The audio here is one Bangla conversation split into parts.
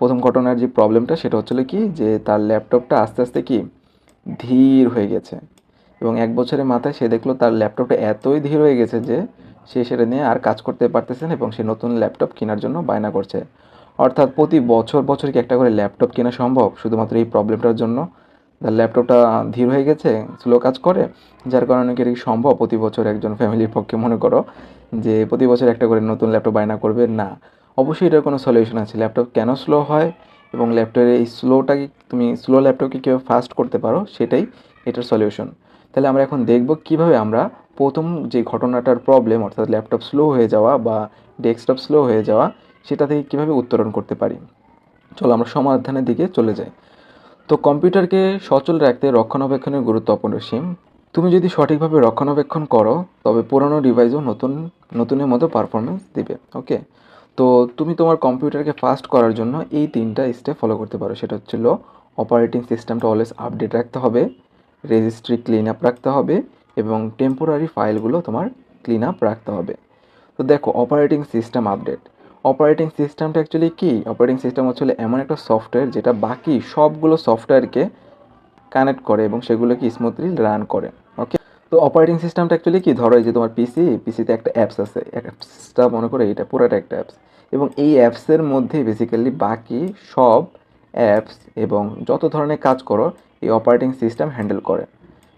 প্রথম ঘটনার যে প্রবলেমটা সেটা হচ্ছিল কি? যে তার ল্যাপটপটা আস্তে আস্তে কি? ধীর হয়ে গেছে। এবং এক বছরের মাথায় সে দেখল তার ল্যাপটপটা এতই ধীর হয়ে গেছে যে সে সেটা নিয়ে আর কাজ করতে পারতেছে না এবং সে নতুন ল্যাপটপ কেনার জন্য বায়না করছে। অর্থাৎ প্রতি বছর বছর কি একটা করে ল্যাপটপ কেনা সম্ভব? শুধুমাত্র এই প্রবলেমটার জন্য? তার ল্যাপটপটা ধীর হয়ে গেছে স্লো কাজ করে, যার কারণে কি সম্ভব? প্রতি বছর একজন ফ্যামিলির পক্ষে মনে করো যে প্রতি বছর একটা করে নতুন ল্যাপটপ বায়না করবে? না। অবশ্যই এটার কোনো সলিউশন আছে। ল্যাপটপ কেন স্লো হয় এবং ল্যাপটপের এই স্লোটাকে তুমি স্লো ল্যাপটপকে কীভাবে ফাস্ট করতে পারো, সেটাই এটার সলিউশন তাহলে আমরা এখন দেখব কীভাবে আমরা প্রথম যে ঘটনাটার প্রবলেম অর্থাৎ ল্যাপটপ স্লো হয়ে যাওয়া বা ডেস্কটপ স্লো হয়ে যাওয়া, সেটা থেকে কীভাবে উত্তরণ করতে পারি? চলো আমরা সমাধানের দিকে চলে যাই। তো কম্পিউটারকে সচল রাখতে রক্ষণাবেক্ষণের গুরুত্ব অপরিসীম। তুমি যদি সঠিকভাবে রক্ষণাবেক্ষণ করো, তবে পুরনো ডিভাইসও নতুন, নতুনের মতো পারফরমেন্স দিবে ওকে তো তুমি তোমার কম্পিউটারকে ফাস্ট করার জন্য এই তিনটা স্টেপ ফলো করতে পারো। সেটা হচ্ছিল অপারেটিং সিস্টেমটা অলওয়েজ আপডেট রাখতে হবে রেজিস্ট্রি ক্লিন আপ রাখতে হবে এবং টেম্পোরারি ফাইলগুলো তোমার ক্লিন আপ রাখতে হবে। তো দেখো অপারেটিং সিস্টেম আপডেট অপারেটিং সিস্টেমটা অ্যাকচুয়ালি কী? অপারেটিং সিস্টেম হচ্ছে এমন একটা সফটওয়্যার যেটা বাকি সবগুলো সফটওয়্যারকে কানেক্ট করে এবং সেগুলোকে স্মুথলি রান করে। তো অপারেটিং সিস্টেমটা অ্যাকচুয়ালি কি? ধরো এই যে তোমার পিসি পিসিতে একটা অ্যাপস আছে। অ্যাপসটা মনে করো এটা পুরোটা একটা অ্যাপস এবং এই অ্যাপসের মধ্যে বেসিক্যালি বাকি সব অ্যাপস এবং যত ধরনের কাজ করো, এই অপারেটিং সিস্টেম হ্যান্ডেল করে।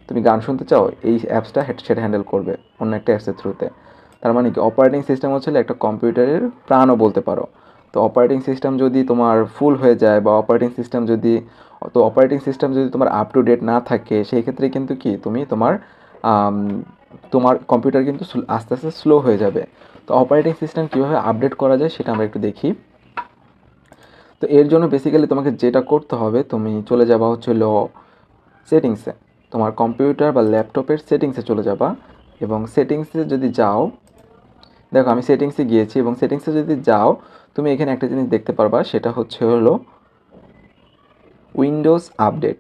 তুমি গান শুনতে চাও, এই অ্যাপসটা সেটা হ্যান্ডেল করবে অন্য একটা অ্যাপসের থ্রুতে তার মানে কি? অপারেটিং সিস্টেম হচ্ছে একটা কম্পিউটারের প্রাণও বলতে পারো। তো অপারেটিং সিস্টেম যদি তোমার ফুল হয়ে যায় বা অপারেটিং সিস্টেম যদি, তো অপারেটিং সিস্টেম যদি তোমার আপ টু ডেট না থাকে, সেই ক্ষেত্রে কিন্তু কি? তুমি তোমার তোমার কম্পিউটার কিন্তু আস্তে আস্তে স্লো হয়ে যাবে। তো অপারেটিং সিস্টেম কীভাবে আপডেট করা যায় সেটা আমরা একটু দেখি। তো এর জন্য বেসিক্যালি তোমাকে যেটা করতে হবে, তুমি চলে যাবা হচ্ছিল সেটিংসে তোমার কম্পিউটার বা ল্যাপটপের সেটিংসে চলে যাবা এবং সেটিংসে যদি যাও, দেখো আমি সেটিংসে গিয়েছি এবং সেটিংসে যদি যাও, তুমি এখানে একটা জিনিস দেখতে পারবা, সেটা হচ্ছে হলো উইন্ডোজ আপডেট।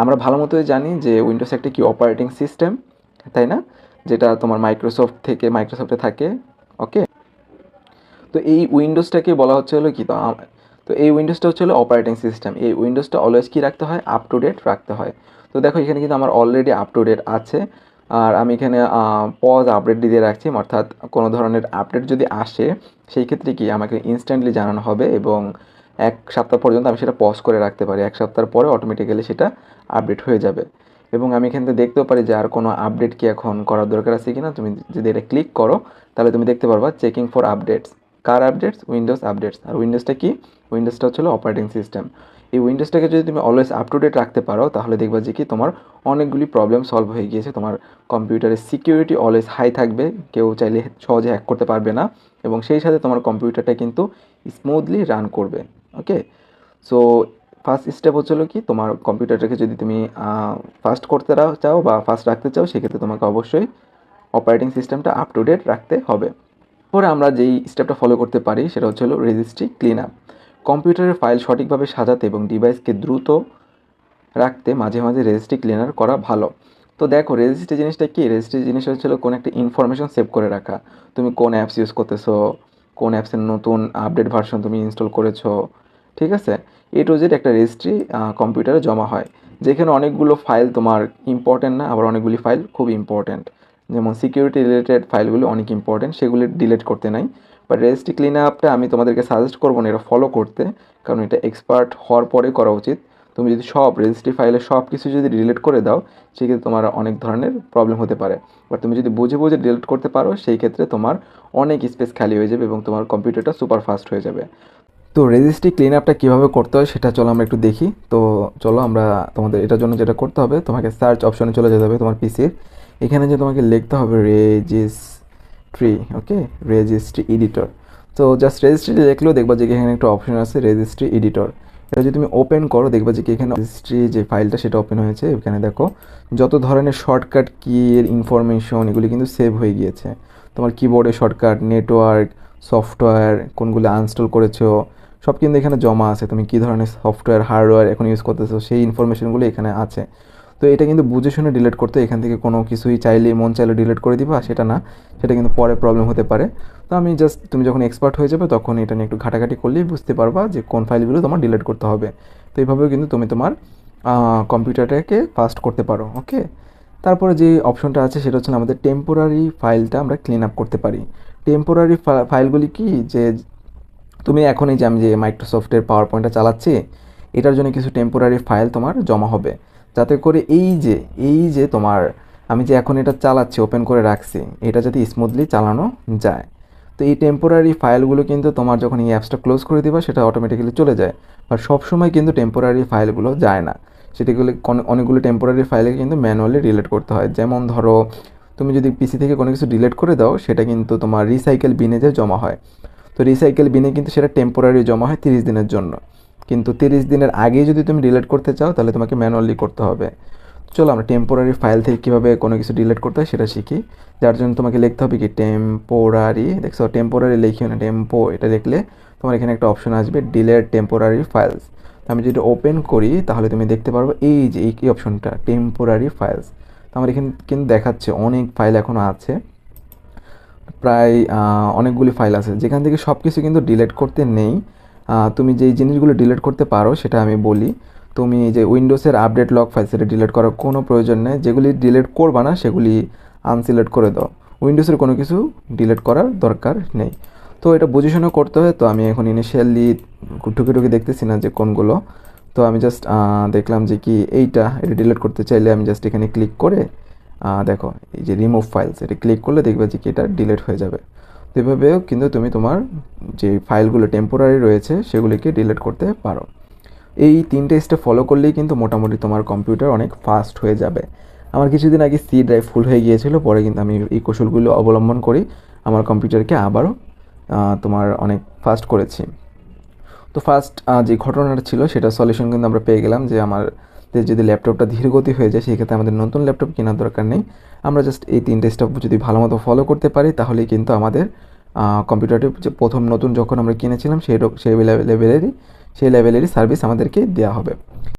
আমরা ভালো মতোই জানি যে উইন্ডোজ একটা কি অপারেটিং সিস্টেম তাই না? যেটা তোমার মাইক্রোসফট থেকে মাইক্রোসফটে থাকে ওকে তো এই উইন্ডোজটাকে বলা হচ্ছে হলো কি? তো তো এই উইন্ডোজটা হচ্ছে হলো অপারেটিং সিস্টেম এই উইন্ডোজটা অলওয়েজ কি রাখতে হয়? আপ টু ডেট রাখতে হয়। তো দেখো, এখানে কিন্তু আমার অলরেডি আপ টু ডেট আছে। আর আমি এখানে পজ আপডেট দিয়ে রাখছি, অর্থাৎ কোনো ধরনের আপডেট যদি আসে, সেই ক্ষেত্রে কি আমাকে ইনস্ট্যান্টলি জানানো হবে এবং এক সপ্তাহ পর্যন্ত আমি সেটা পজ করে রাখতে পারি। এক সপ্তাহ পরে অটোমেটিক্যালি সেটা আপডেট হয়ে যাবে। এবং আমি এখান থেকে দেখতেও পারি যে আর কোনো আপডেট কি এখন করার দরকার আছে কিনা। তুমি যদি এটা ক্লিক করো, তাহলে তুমি দেখতে পারবা চেকিং ফর আপডেটস কার আপডেটস উইন্ডোজ আপডেটস আর উইন্ডোজটা কি? উইন্ডোজটা হচ্ছে অপারেটিং সিস্টেম এই উইন্ডোজটাকে যদি তুমি অলওয়েজ আপ টু ডেট রাখতে পারো, তাহলে দেখবা যে কি তোমার অনেকগুলি প্রবলেম সলভ হয়ে গিয়েছে। তোমার কম্পিউটারের সিকিউরিটি অলওয়েজ হাই থাকবে। কেউ চাইলে সহজে হ্যাক করতে পারবে না। এবং সেই সাথে তোমার কম্পিউটারটা কিন্তু স্মুথলি রান করবে। ওকে সো ফার্স্ট স্টেপ হচ্ছিল কি, তোমার কম্পিউটারটাকে যদি তুমি ফাস্ট করতে চাও বা ফাস্ট রাখতে চাও, সেক্ষেত্রে তোমাকে অবশ্যই অপারেটিং সিস্টেমটা আপ টু ডেট রাখতে হবে। পরে আমরা যেই স্টেপটা ফলো করতে পারি, সেটা হচ্ছে হলো রেজিস্ট্রি ক্লিন আপ কম্পিউটারের ফাইল সঠিকভাবে সাজাতে এবং ডিভাইসকে দ্রুত রাখতে মাঝে মাঝে রেজিস্ট্রি ক্লিনার করা ভালো। তো দেখো রেজিস্ট্রি জিনিসটা কি? রেজিস্ট্রি জিনিস হচ্ছিল কোন একটা ইনফরমেশন সেভ করে রাখা। তুমি কোন অ্যাপস ইউজ করতেছো, কোন অ্যাপসের নতুন আপডেট ভার্সন তুমি ইনস্টল করেছ ঠিক আছে? এ টু জেড একটা রেজিস্ট্রি কম্পিউটারে জমা হয়। যেখানে অনেকগুলো ফাইল তোমার ইম্পর্টেন্ট না, আবার অনেকগুলি ফাইল খুব ইম্পর্টেন্ট যেমন সিকিউরিটি রিলেটেড ফাইলগুলো অনেক ইম্পর্টেন্ট সেগুলি ডিলিট করতে নাই। বাট রেজিস্ট্রি ক্লিন আপটা আমি তোমাদেরকে সাজেস্ট করব না, এটা ফলো করতে। কারণ এটা এক্সপার্ট হওয়ার পরে করা উচিত। তুমি যদি সব রেজিস্ট্রি ফাইলে সব কিছু যদি ডিলিট করে দাও, সেক্ষেত্রে তোমার অনেক ধরনের প্রবলেম হতে পারে। বাট তুমি যদি বুঝে বুঝে ডিলিট করতে পারো, সেই ক্ষেত্রে তোমার অনেক স্পেস খালি হয়ে যাবে এবং তোমার কম্পিউটারটা সুপার ফাস্ট হয়ে যাবে। তো রেজিস্ট্রি ক্লিন আপটা কীভাবে করতে হয় সেটা চলো আমরা একটু দেখি। তো চলো আমরা তোমাদের এটার জন্য যেটা করতে হবে, তোমাকে সার্চ অপশনে চলে যেতে হবে তোমার পিসির এখানে যে তোমাকে লিখতে হবে রেজিস্ট্রি ওকে রেজিস্ট্রি এডিটর তো জাস্ট রেজিস্ট্রি লিখলেও দেখবা যে এখানে একটা অপশন আছে রেজিস্ট্রি এডিটর এটা যদি তুমি ওপেন করো, দেখবা যে এখানে রেজিস্ট্রি যে ফাইলটা সেটা ওপেন হয়েছে। এখানে দেখো, যত ধরনের শর্টকাট কি এর ইনফরমেশন এগুলি কিন্তু সেভ হয়ে গিয়েছে। তোমার কিবোর্ডে শর্টকাট নেটওয়ার্ক সফটওয়্যার কোনগুলো আনস্টল করেছ সব কিন্তু এখানে জমা আছে। তুমি কী ধরনের সফটওয়্যার হার্ডওয়্যার এখন ইউজ করতেছো, সেই ইনফরমেশনগুলো এখানে আছে। তো এটা কিন্তু বুঝে শুনে ডিলিট করতে এখান থেকে কোনো কিছুই চাইলে, মন চাইলে ডিলিট করে দিবা, সেটা না। সেটা কিন্তু পরে প্রবলেম হতে পারে। তো আমি জাস্ট তুমি যখন এক্সপার্ট হয়ে যাবে, তখন এটা নিয়ে একটু ঘাটাঘাটি করলেই বুঝতে পারবা যে কোন ফাইলগুলো তোমার ডিলিট করতে হবে। তো এইভাবেও কিন্তু তুমি তোমার কম্পিউটারটাকে ফাস্ট করতে পারো ওকে তারপরে যে অপশনটা আছে, সেটা হচ্ছে আমাদের টেম্পোরারি ফাইলটা আমরা ক্লিন আপ করতে পারি। টেম্পোরারি ফাইলগুলি কি? যে তুমি এখন এই যে আমি যে মাইক্রোসফটের পাওয়ার পয়েন্টটা চালাচ্ছি, এটার জন্য কিছু টেম্পোরারি ফাইল তোমার জমা হবে। যাতে করে এই যে এই যে তোমার আমি যে এখন এটা চালাচ্ছি ওপেন করে রাখছি, এটা যাতে স্মুথলি চালানো যায়। তো এই টেম্পোরারি ফাইলগুলো কিন্তু তোমার যখন এই অ্যাপসটা ক্লোজ করে দিবা, সেটা অটোমেটিক্যালি চলে যায়। বাট সবসময় কিন্তু টেম্পোরারি ফাইলগুলো যায় না। সেটিগুলো অনেকগুলো টেম্পোরারি ফাইলে কিন্তু ম্যানুয়ালি ডিলিট করতে হয়। যেমন ধরো, তুমি যদি পিসি থেকে কোনো কিছু ডিলিট করে দাও, সেটা কিন্তু তোমার রিসাইকেল বিনে যে জমা হয় তো রিসাইকেল বিনে কিন্তু সেটা টেম্পোরারি জমা হয় তিরিশ দিনের জন্য। কিন্তু তিরিশ দিনের আগেই যদি তুমি ডিলেট করতে চাও, তাহলে তোমাকে ম্যানুয়ালি করতে হবে। চলো আমরা টেম্পোরারি ফাইল থেকে কীভাবে কোনো কিছু ডিলেট করতে হয় সেটা শিখি। যার জন্য তোমাকে লিখতে হবে কি টেম্পোরারি দেখছ টেম্পোরারি লিখিও না টেম্পো এটা লিখলে তোমার এখানে একটা অপশন আসবে ডিলেট টেম্পোরারি ফাইলস আমি যদি ওপেন করি, তাহলে তুমি দেখতে পারব এই যে এই অপশনটা টেম্পোরারি ফাইলস তো আমার এখানে কিন্তু দেখাচ্ছে, অনেক ফাইল এখনও আছে। প্রায় অনেকগুলি ফাইল আছে। যেখান থেকে সব কিছু কিন্তু ডিলেট করতে নেই। তুমি যেই জিনিসগুলো ডিলেট করতে পারো, সেটা আমি বলি। তুমি যে উইন্ডোজের আপডেট লক ফাইল সেটা ডিলিট করার কোনো প্রয়োজন নেই। যেগুলি ডিলেট করবা না, সেগুলি আনসিলেক্ট করে দাও। উইন্ডোজের কোনো কিছু ডিলেট করার দরকার নেই। তো এটা বুঝে শুনে করতে হয়, তো আমি এখন ইনিশিয়ালি ঠুকে ঠুকে দেখতেছি না যে কোনগুলো। তো আমি জাস্ট দেখলাম যে কি এইটা, এটা ডিলিট করতে চাইলে আমি জাস্ট এখানে ক্লিক করে দেখো, এই যে রিমুভ ফাইলস এটা ক্লিক করলে দেখবে যে এটা ডিলিট হয়ে যাবে। এভাবেও কিন্তু তুমি তোমার যে ফাইলগুলো টেম্পোরারি রয়েছে, সেগুলিকে ডিলিট করতে পারো। এই তিনটে স্টেপ ফলো করলেই কিন্তু মোটামুটি তোমার কম্পিউটার অনেক ফাস্ট হয়ে যাবে। আমার কিছুদিন আগে সি ড্রাইভ ফুল হয়ে গিয়েছিল, পরে কিন্তু আমি এই কৌশলগুলো অবলম্বন করি, আমার কম্পিউটারকে আবারও তোমার অনেক ফাস্ট করেছি। তো ফার্স্ট যে ঘটনাটা ছিল সেটা সলিউশন কিন্তু আমরা পেয়ে গেলাম যে আমার যদি ল্যাপটপটা ধীরগতি হয়ে যায়, সেক্ষেত্রে আমাদের নতুন ল্যাপটপ কেনার দরকার নেই। আমরা জাস্ট এই তিনটে স্টপ যদি ভালো মতো ফলো করতে পারি, তাহলেই কিন্তু আমাদের কম্পিউটারটি যে প্রথম নতুন যখন আমরা কিনেছিলাম, সেই সেই লেভেলেরই সেই লেভেলেরই সার্ভিস আমাদেরকে দেওয়া হবে।